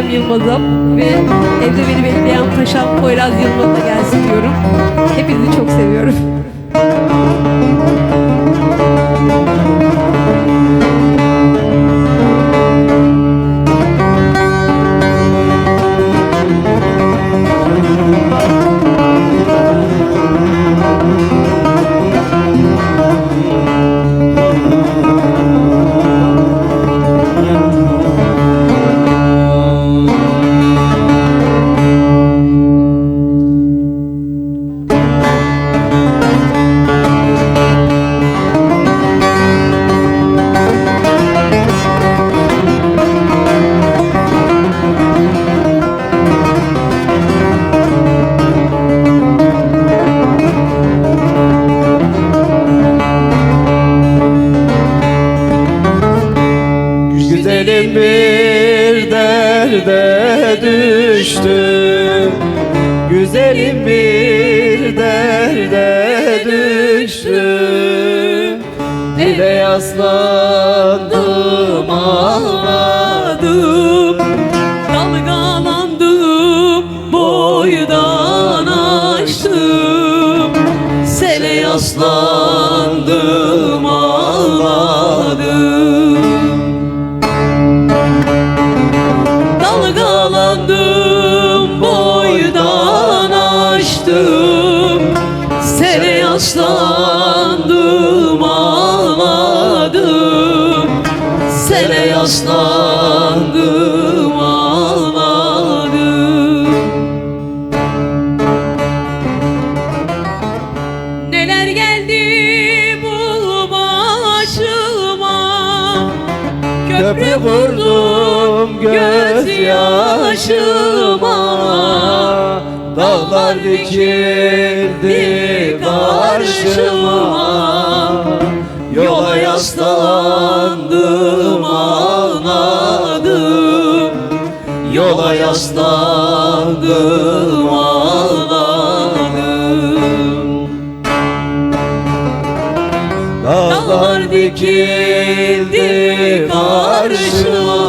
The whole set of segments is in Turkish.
Özlem Yılmaz'ım ve evde beni bekleyen Paşam Poyraz Yılmaz'a gelsin diyorum. Hepinizi çok seviyorum. Güzelim bir derde düştüm Güzelim bir derde düştüm Dile yaslandım ağladım Sele yaslandım, ağladım. Sele yaslandım, ağladım. Neler geldi bu başıma Köprü kurdum gözyaşıma Dağlar dikildi karşıma. Yola yaslandım ağladım. Yola yaslandım ağladım. Dağlar dikildi karşıma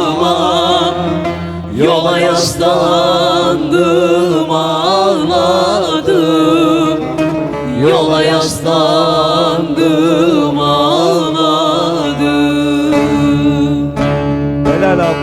yaslandım ağladım Helal ablacığım.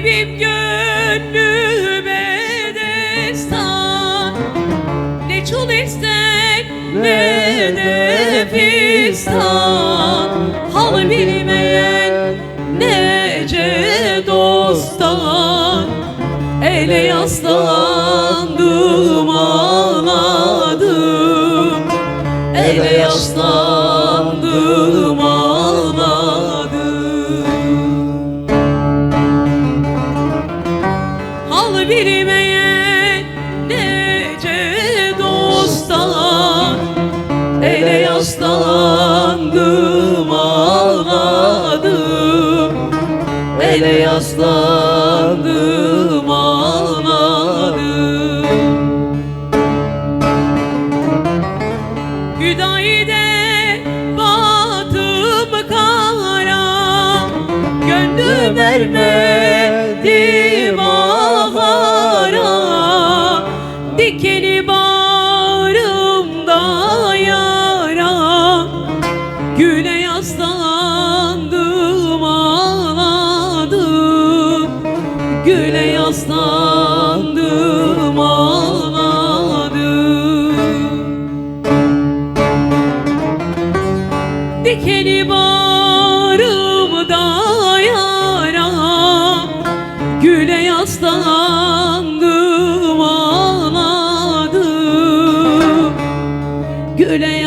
Garibim gönlüme destan. Ne çul ne de fistan. Nece dosttan. Ele yaslandım yaslandım ağladım Hüdayide batım kara Gönlüm ermedi bahara Dikeni Güle yaslandım ağladım Dikeni bağrımda yara Güle yaslandım ağladım Güle